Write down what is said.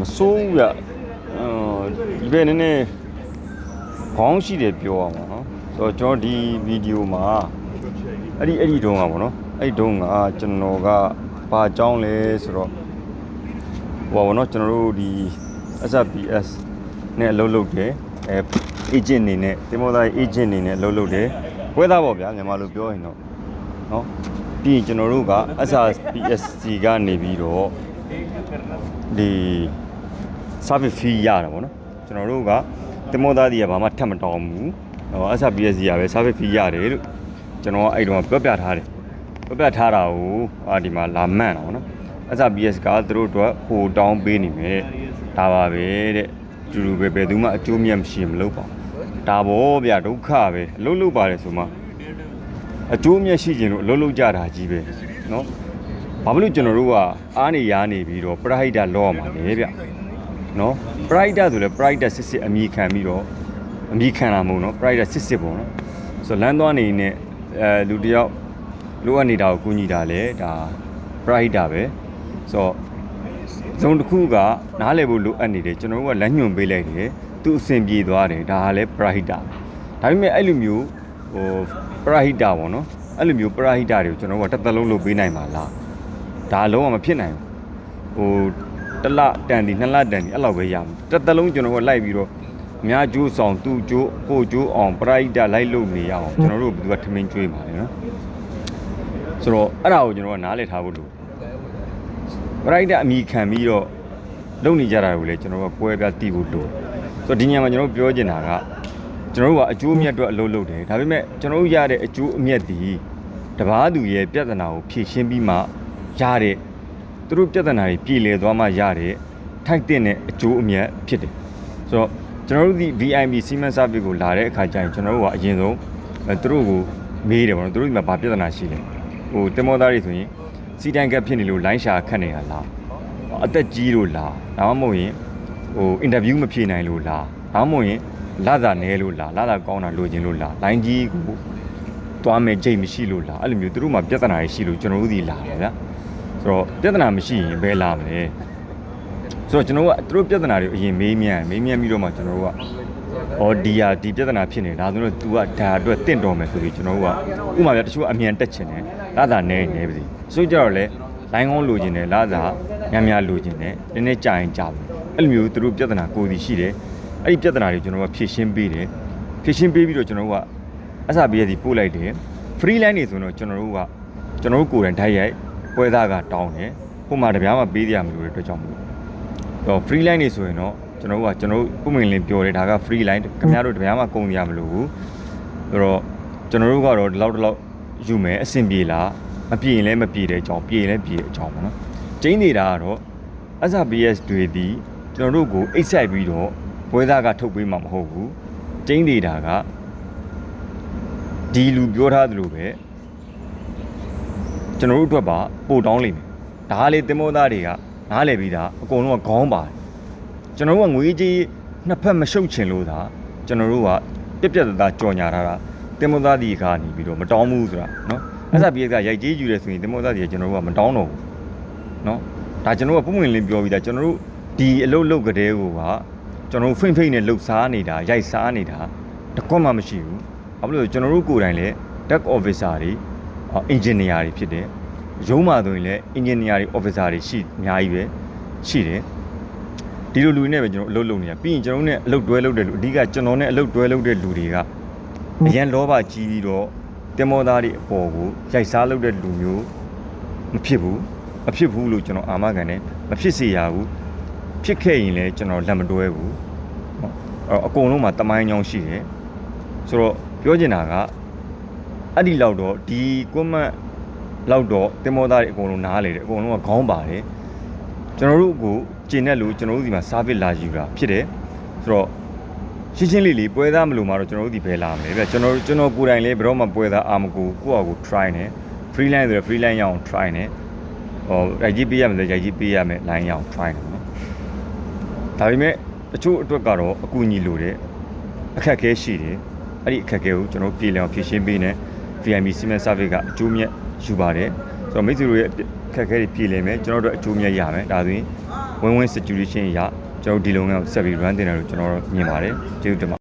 မစိုးဘူးဗျအော်ဒီဘက်နည်းနည်းခေါင်းရှိတယ်ပြောရမှာနော်ဆိုတော့ကျွန်တော်ဒီဗီဒီယိုမှာအဲ့ဒီအဲ့ဒီတုန်းကပေါ့နော်အဲ့ဒီတုန်းကကျွန်တော်ကဘာအကြောင်းလဲဆိုတော့ဟိုပါဘောနော်ကျွန်တော်တို့ဒီ SBS နဲ့အလုပ်လုပ်တယ်အဲ agent အနေနဲ့တင်မောသား agent အနေနဲ့အလုပ်လုပ်တယ်ပွဲသားပေါ့ဗျာမြန်မာလိုပြောရင်တော့နော်ပြီးရင်ကျွန်တော်တို့က SRPSC ကနေပြီးတော့ဒီ service fee ရတာပေါ့နော်ကျွန်တော်တို့ကတင်မောသားတွေကဘာမှထပ်မတောင်းဘူးဟော SRPSC ရပဲ service fee ရတယ်လို့ကျွန်တော်ကအဲ့တုန်းကပြောပြထားတယ်ပြောပြထားတာကိုအာဒီမှာလာမှန်တာပေါ့နော် SRPS ကသူတို့အတွက်ဟိုတောင်းပေးနေမယ်ဒါပါပဲတဲ့တူတူပဲဘယ်သူမှအကျိုးမြတ်မရှိမလုပ်ပါဘူးဒါဘောဗျဒုက္ခပဲအလုပ်လုပ်ပါတယ်ဆိုမှအကျိုးမြတ်ရှိခြင်းလို့အလုပ်လုပ်ကြတာကြီးပဲเนาะဘာဖြစ်လို့ကျွန်တော်တို့ကအားနေရနေပြီးတော့ပရဟိတလောရမှာလဲဗျ နော် pride ဆိုလဲ pride စစ်စစ်အမိခံပြီးတော့အမိခံတာမဟုတ်နော် pride စစ်စစ်ပေါ့နော်ဆိုတော့လမ်းသွားနေနေအဲလူတယောက်လိုအပ်နေတာကိုကူညီတာလဲဒါ pride တာပဲဆိုတော့ဇုံတစ်ခုကနားလည်ဖို့လိုအပ်နေတယ်ကျွန်တော်တို့ကလမ်းညွှန်ပေးလိုက်တယ်သူအဆင်ပြေသွားတယ်ဒါကလည်း pride တာဒါပေမဲ့အဲ့လိုမျိုးဟို pride တာပေါ့နော်အဲ့လိုမျိုး pride တာတွေကိုကျွန်တော်တို့ကတစ်သက်လုံးလုပ်ပေးနိုင်ပါလားဒါအလုံးဝမဖြစ်နိုင်ဘူးဟို တစ်လတန်ဒီနှစ်လတန်ဒီအဲ့လောက်ပဲရမှာတစ်သက်လုံးကျွန်တော်တို့ကလိုက်ပြီးတော့အများကျိုးဆောင်သူ့ကျိုးကိုကျိုးအောင်ပရဟိတလိုက်လုပ်နေရအောင်ကျွန်တော်တို့ဘယ်သူကထမင်းကျွေးပါလဲနော်ဆိုတော့အဲ့ဒါကိုကျွန်တော်ကနားလည်ထားဖို့လိုပရိုက်တာအမိခံပြီးတော့လုပ်နေကြတာကိုလည်းကျွန်တော်တို့ကကွဲပြားတည်ဖို့လိုဆိုတော့ဒီညမှာကျွန်တော်တို့ပြောချင်တာကကျွန်တော်တို့ကအကျိုးအမြတ်အတွက်အလုပ်လုပ်တယ်ဒါပေမဲ့ကျွန်တော်တို့ရတဲ့အကျိုးအမြတ်ဒီတပားသူရဲ့ပြဿနာကိုဖြေရှင်းပြီးမှရတဲ့ သူတို့ပြဿနာတွေပြည်လည်သွားမှရတဲ့ထိုက်တဲ့အကျိုးအမြတ်ဖြစ်တယ်ဆိုတော့ကျွန်တော်တို့ဒီ VIP Siemens Service ကိုလာတဲ့အခါကျရင်ကျွန်တော်တို့ကအရင်ဆုံးအဲသူတို့ကိုမေးတယ်ပေါ့နော်သူတို့ဒီမှာဘာပြဿနာရှိလဲဟိုတင်မောသားတွေဆိုရင်စီတိုင်ကပ်ဖြစ်နေလို့လိုင်းရှာခတ်နေတာလားအသက်ကြီးလို့လားဒါမှမဟုတ်ရင်ဟိုအင်တာဗျူးမဖြေနိုင်လို့လားဒါမှမဟုတ်ရင်လာသာနဲလို့လားလာသာကောင်းတာလိုချင်လို့လားလိုင်းကြီးကိုသွားမယ်ကြိတ်မရှိလို့လားအဲ့လိုမျိုးသူတို့မှပြဿနာတွေရှိလို့ကျွန်တော်တို့ဒီလာတယ်ဗျာ ဆိုတော့ပြဿနာမရှိရင်ဘယ်လာမလဲဆိုတော့ကျွန်တော်ကသူတို့ပြဿနာတွေကိုအရင်မေးမြန်းမေးမြန်းပြီးတော့မှကျွန်တော်တို့ကအော်ဒီဟာဒီပြဿနာဖြစ်နေတာဆိုတော့ तू ကဒါအတွက်တင့်တော်မယ်ဆိုပြီးကျွန်တော်တို့ကဥပမာပြတချို့အမြန်တက်ချင်တယ်လာသာနဲနေပါစီဆိုကြတော့လေလိုင်းကောင်းလိုချင်တယ်လာသာများများလိုချင်တယ်နည်းနည်းကြာရင်ကြာဘူးအဲ့လိုမျိုးသူတို့ပြဿနာကိုယ်စီရှိတယ်အဲ့ဒီပြဿနာတွေကျွန်တော်ကဖြေရှင်းပေးတယ်ဖြေရှင်းပေးပြီးတော့ကျွန်တော်တို့ကအစပေးရစီပို့လိုက်တယ် free line တွေဆိုတော့ကျွန်တော်တို့ကကျွန်တော်တို့ကိုယ်တိုင်ဓာတ်ရိုက် ပွဲသားကတောင်းတယ်ဟိုမှာတပြားမှပေးရမလို့တဲ့အတွက်ကြောင့်မလို့တော့ free line တွေဆိုရင်တော့ကျွန်တော်တို့ကကျွန်တော်တို့ပုံမှန်လင်းပြောတယ်ဒါက free line ခင်ဗျားတို့တပြားမှကုန်ရမလို့ဘူးဆိုတော့ကျွန်တော်တို့ကတော့ဒီလောက်ဒီလောက်ယူမယ်အဆင်ပြေလားမပြေရင်လည်းမပြေတဲ့အကြောင်းပြေရင်လည်းပြေတဲ့အကြောင်းပေါ့နော်ကျင်းနေတာကတော့ SBS တွေဒီကျွန်တော်တို့ကိုအိတ်ဆက်ပြီးတော့ပွဲသားကထုတ်ပေးမှာမဟုတ်ဘူးကျင်းနေတာကဒီလူပြောထားသလိုပဲ ကျွန်တော်တို့အတွက်ပါပို့တောင်းလိမ့်မယ်ဒါကလေတင်မောသားတွေကနားလည်ပြီးသားအကုန်လုံးကခေါင်းပါတယ်ကျွန်တော်တို့ကငွေကြေးနှစ်ဖက်မရှုပ်ချင်လို့သာကျွန်တော်တို့ကပြက်ပြက်သားသားကြော်ညာထားတာတင်မောသားဒီကနေပြီးတော့မတောင်းဘူးဆိုတာနော်အဲ့ဒါပြေကရိုက်ကြေးယူတယ်ဆိုရင်တင်မောသားဒီကကျွန်တော်တို့ကမတောင်းတော့ဘူးနော်ဒါကျွန်တော်တို့ကပုံမှန်လင်းပြောပြီးသားကျွန်တော်တို့ဒီအလုပ်လုပ်ကြတဲ့ကိုကကျွန်တော်တို့ဖိမ့်ဖိမ့်နဲ့လှုပ်ရှားနေတာရိုက်စားနေတာတကွက်မှမရှိဘူးဘာဖြစ်လို့လဲကျွန်တော်တို့ကိုယ်တိုင်လည်း deck officer တွေ အင်ဂျင်နီယာတွေဖြစ်တယ်ရုံးမှာဆိုရင်လည်းအင်ဂျင်နီယာတွေအော်ဖီဆာတွေရှိအများကြီးပဲရှိတယ်ဒီလိုလူတွေနဲ့ပဲကျွန်တော်အလုပ်လုပ်နေရပြီးရင်ကျွန်တော်နဲ့အလုပ်တွဲလုပ်တဲ့လူအဓိကကျွန်တော်နဲ့အလုပ်တွဲလုပ်တဲ့လူတွေကအရန်လောဘကြီးပြီးတော့တင်မောသားတွေအပေါ်ကိုရိုက်စားလုပ်တဲ့လူမျိုးမဖြစ်ဘူးမဖြစ်ဘူးလို့ကျွန်တော်အာမခံတယ်မဖြစ်စေရဘူးဖြစ်ခဲ့ရင်လည်းကျွန်တော်လက်မတွဲဘူးအဲ့တော့အကုန်လုံးမှာတမိုင်းကြောင်းရှိတယ်ဆိုတော့ပြောချင်တာက အဲ့ဒီလောက်တော့ဒီကွန်မန့်လောက်တော့တင်မောသားတွေအကုန်လုံးနားလေတယ်အကုန်လုံးကခေါင်းပါတယ်ကျွန်တော်တို့ကိုကျင်တဲ့လူကျွန်တော်တို့ဒီမှာစားပစ်လာယူတာဖြစ်တယ်ဆိုတော့ရှင်းရှင်းလေးလေးပွဲသားမလို့မှာတော့ကျွန်တော်တို့ဒီဘယ်လာမလဲဗျကျွန်တော်ကျွန်တော်ကိုယ်တိုင်လေးဘယ်တော့မှပွဲသားအာမကိုကိုယ့်အကို try နေ free line ဆိုတော့ free line ရအောင် try နေဟိုရိုက်ကြီးပေးရမယ်ဆိုရိုက်ကြီးပေးရမယ် line ရအောင် try နေနော်ဒါပေမဲ့တချို့အတွက်ကတော့အကူအညီလိုတယ်အခက်အခဲရှိတယ်အဲ့ဒီအခက်အခဲကိုကျွန်တော်ပြည်လည်အောင်ဖြေရှင်းပေးနေ VIP Siemens Service ကအကျိုးမြတ်ယူပါတယ်ဆိုတော့မိတ်ဆွေတို့ရဲ့အခက်အခဲတွေပြည်လည်မယ်ကျွန်တော်တို့အကျိုးမြတ်ရမယ်ဒါဆိုရင် win win situation ရကျွန်တော်တို့ဒီလုပ်ငန်းကိုဆက်ပြီး run တင်တယ်လို့ကျွန်တော်တို့မြင်ပါတယ်ကျေးဇူးတင်ပါ